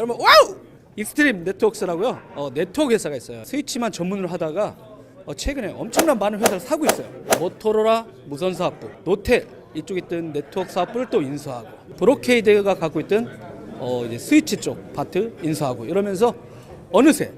여러분 와우! 익스트림 네트워크스라고요. 어, 네트워크 회사가 있어요. 스위치만 전문으로 하다가 어, 최근에 엄청난 많은 회사를 사고 있어요. 모토로라 무선 사업부, 노텔 이쪽에 있던 네트워크 사업부를 또 인수하고 브로케이드가 갖고 있던 어, 이제 스위치 쪽 파트 인수하고 이러면서 어느새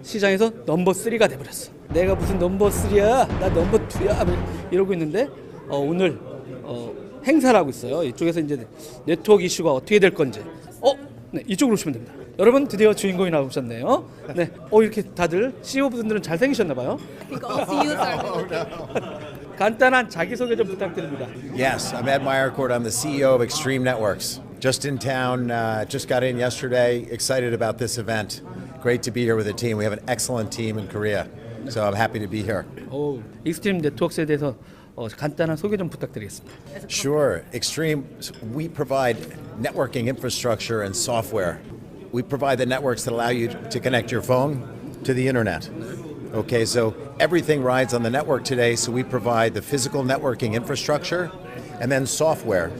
시장에서 넘버 3가 돼버렸어. 내가 무슨 넘버 3야? 나 넘버 2야? 이러고 있는데 어, 오늘 어, 행사를 하고 있어요. 이쪽에서 이제 네트워크 이슈가 어떻게 될 건지. 어, 네, 이쪽으로 오시면 됩니다. 여러분 드디어 주인공이 나오셨네요. 네, 어 이렇게 다들 CEO 분들은 잘 생기셨나 봐요. 간단한 자기 소개 좀 부탁드립니다. Yes, I'm Ed Meyercourt. I'm the CEO of Extreme Networks. Just in town, uh, just got in yesterday. Excited about this event. Great to be here with the team. We have an excellent team in Korea, so I'm happy to be here. 오, 익스트림 네트워크스에 대해서 어, 간단한 소개 좀 부탁드리겠습니다. Sure. Extreme, we provide networking infrastructure and software. We provide the networks that allow you to connect your phone to the internet. Okay, so everything rides on the network today, so we provide the physical networking infrastructure and then software.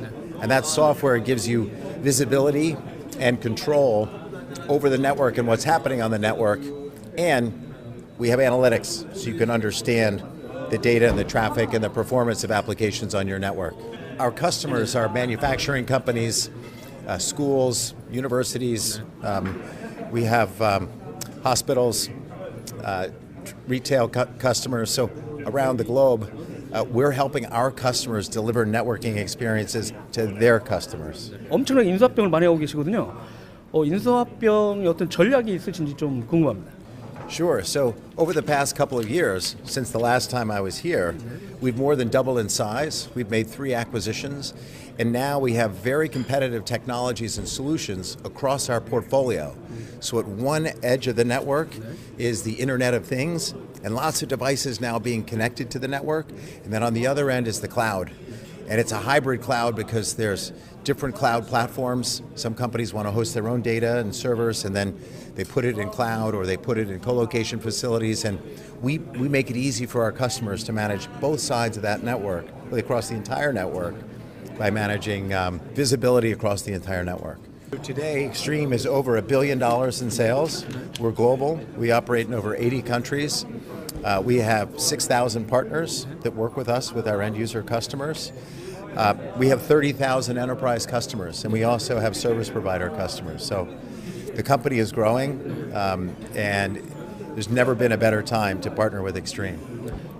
And that software gives you visibility and control over the network and what's happening on the network. And we have analytics so you can understand the data and the traffic and the performance of applications on your network. Our customers are manufacturing companies, uh, schools, universities. Um, we have um, hospitals, uh, tr- retail cu- customers. So around the globe, uh, we're helping our customers deliver networking experiences to their customers. 엄청나게 인수합병을 많이 하고 계시거든요. 어, 인수합병의 어떤 전략이 있으신지 좀 궁금합니다. Sure. So, over the past couple of years, since the last time I was here, we've more than doubled in size. We've made three acquisitions, and now we have very competitive technologies and solutions across our portfolio. So, at one edge of the network is the Internet of Things, and lots of devices now being connected to the network. And then on the other end is the cloud. And it's a hybrid cloud because there's different cloud platforms. Some companies want to host their own data and servers, and then they put it in cloud or they put it in co-location facilities. And we, we make it easy for our customers to manage both sides of that network, really across the entire network, by managing um, visibility across the entire network. Today, Extreme is over a billion dollars in sales. We're global. We operate in over 80 countries. Uh, we have 6,000 partners that work with us with our end user customers. Uh, we have 30,000 enterprise customers, and we also have service provider customers. So the company is growing, um, and there's never been a better time to partner with Extreme.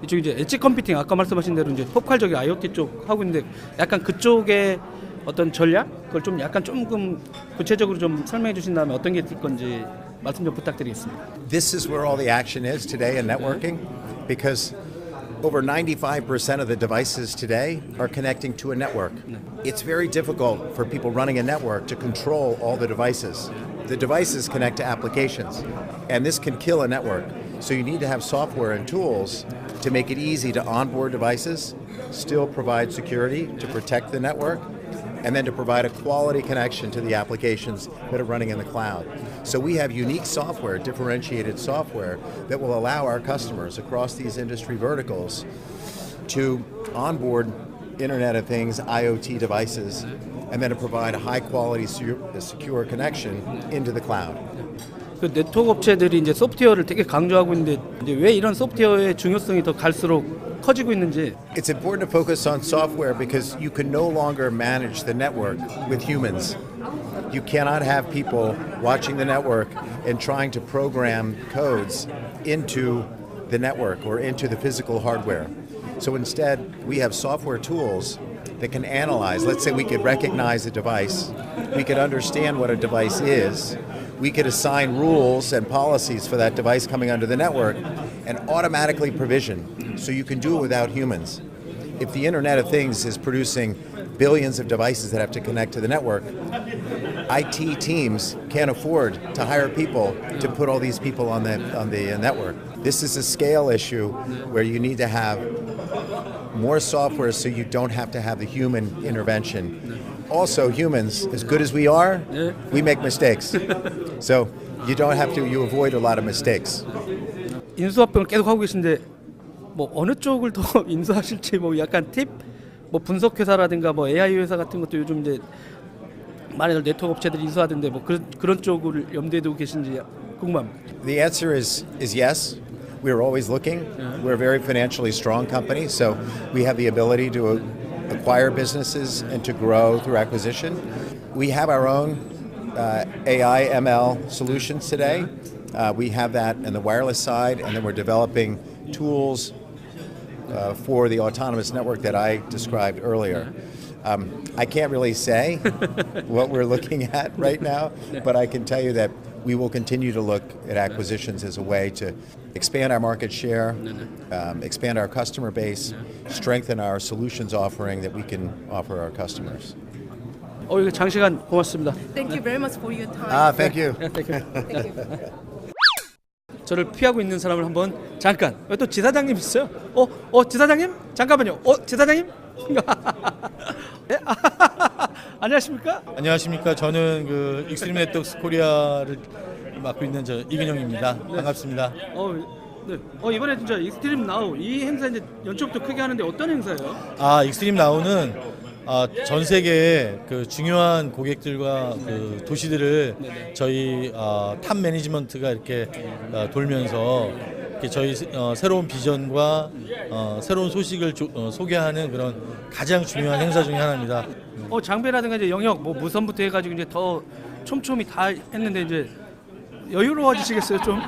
이쪽 이제 엣지 컴퓨팅 아까 말씀하신 대로 이제 포괄적인 IoT 쪽 하고 있는데 약간 그쪽에 어떤 전략 그걸 좀 약간 조금 구체적으로 좀 설명해 주신 다음에 어떤 게 있을 건지 말씀 좀 부탁드리겠습니다. This is where all the action is today in networking because over 95% of the devices today are connecting to a network. It's very difficult for people running a network to control all the devices. The devices connect to applications, and this can kill a network. So you need to have software and tools to make it easy to onboard devices, still provide security to protect the network, and then to provide a quality connection to the applications that are running in the cloud. So we have unique software, differentiated software, that will allow our customers across these industry verticals to onboard Internet of Things, IoT devices, and then to provide a high quality, secure connection into the cloud. 그 네트워크 업체들이 이제 소프트웨어를 되게 강조하고 있는데 이제 왜 이런 소프트웨어의 중요성이 더 갈수록 커지고 있는지 It's important to focus on software because you can no longer manage the network with humans. You cannot have people watching the network and trying to program codes into the network or into the physical hardware. So instead, we have software tools that can analyze. Let's say we could recognize a device, we could understand what a device is, we could assign rules and policies for that device coming onto the network and automatically provision. So you can do it without humans. If the Internet of Things is producing billions of devices that have to connect to the network, IT teams can't afford to hire people to put all these people on the on the network. This is a scale issue where you need to have more software so you don't have to have the human intervention. Also, humans, as good as we are, we make mistakes. So you don't have to, you avoid a lot of mistakes. 인수합병을 계속 하고 계신데 뭐 어느 쪽을 더 인수하실지 뭐 약간 팁, 뭐 분석 회사라든가 뭐 AI 회사 같은 것도 요즘 이제 많은 네트워크 업체들이 인수하던데 뭐 그런 그런 쪽을 염두에 두고 계신지 궁금합니다. The answer is is yes. We're always looking. We're a very financially strong company, so we have the ability to acquire businesses and to grow through acquisition. We have our own uh, AI ML solutions today. Uh, we have that in the wireless side, and then we're developing tools uh, for the autonomous network that I described earlier. Um, I can't really say what we're looking at right now, but I can tell you that we will continue to look at acquisitions as a way to expand our market share, um, expand our customer base, strengthen our solutions offering that we can offer our customers. 어 이거 장시간 고맙습니다. Thank you very much for your time. Ah, thank you. 저를 피하고 있는 사람을 한번 잠깐 왜 또 지사장님 있어요? 어, 어 지사장님 잠깐만요. 어 지사장님? 예? 안녕하십니까? 안녕하십니까. 저는 그 익스트림 네트워크스 코리아를 맡고 있는 저 이근영입니다. 반갑습니다. 어, 네. 어 이번에 진짜 익스트림 나우 이 행사 이제 연초부터 크게 하는데 어떤 행사예요? 아, 익스트림 나우는 아, 전 세계의 그 중요한 고객들과 그 도시들을 저희 아, 탑 매니지먼트가 이렇게 아, 돌면서 이렇게 저희 새- 어, 새로운 비전과 어, 새로운 소식을 조- 어, 소개하는 그런 가장 중요한 행사 중에 하나입니다. 어 장비라든가 이제 영역 뭐 무선부터 해가지고 이제 더 촘촘히 다 했는데 이제 여유로워지시겠어요 좀?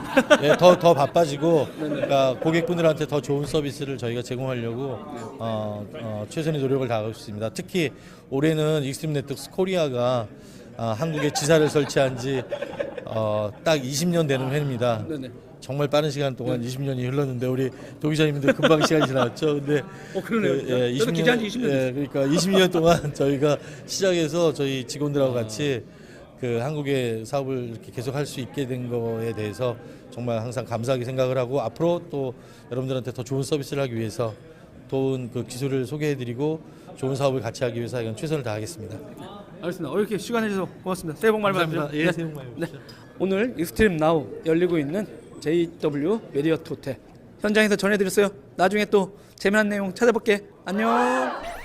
네, 더, 더 바빠지고 그러니까 고객분들한테 더 좋은 서비스를 저희가 제공하려고 어, 어, 최선의 노력을 다하고 있습니다. 특히 올해는 익스트림 네트워크스 코리아가 아, 한국에 지사를 설치한 지 어, 딱 20년 되는 해입니다. 정말 빠른 시간 동안 20년이 흘렀는데 우리 도 기자님들 금방 시간이 지났죠. 근데 어, 그러네요. 그, 저도 기자한 지 20년 예, 그러니까 20년 동안 저희가 시작해서 저희 직원들하고 같이 그 한국의 사업을 이렇게 계속 할 수 있게 된 거에 대해서 정말 항상 감사하게 생각을 하고 앞으로 또 여러분들한테 더 좋은 서비스를 하기 위해서 좋은 그 기술을 소개해드리고 좋은 사업을 같이 하기 위해서 이건 최선을 다하겠습니다. 알겠습니다. 어, 이렇게 시간 내주셔서 고맙습니다. 새해 복 많이 받으세요. 예, 새해 복 많이 네. 오늘 익스트림 나우 열리고 있는 JW 메리어트 호텔 현장에서 전해드렸어요. 나중에 또 재미난 내용 찾아볼게. 안녕.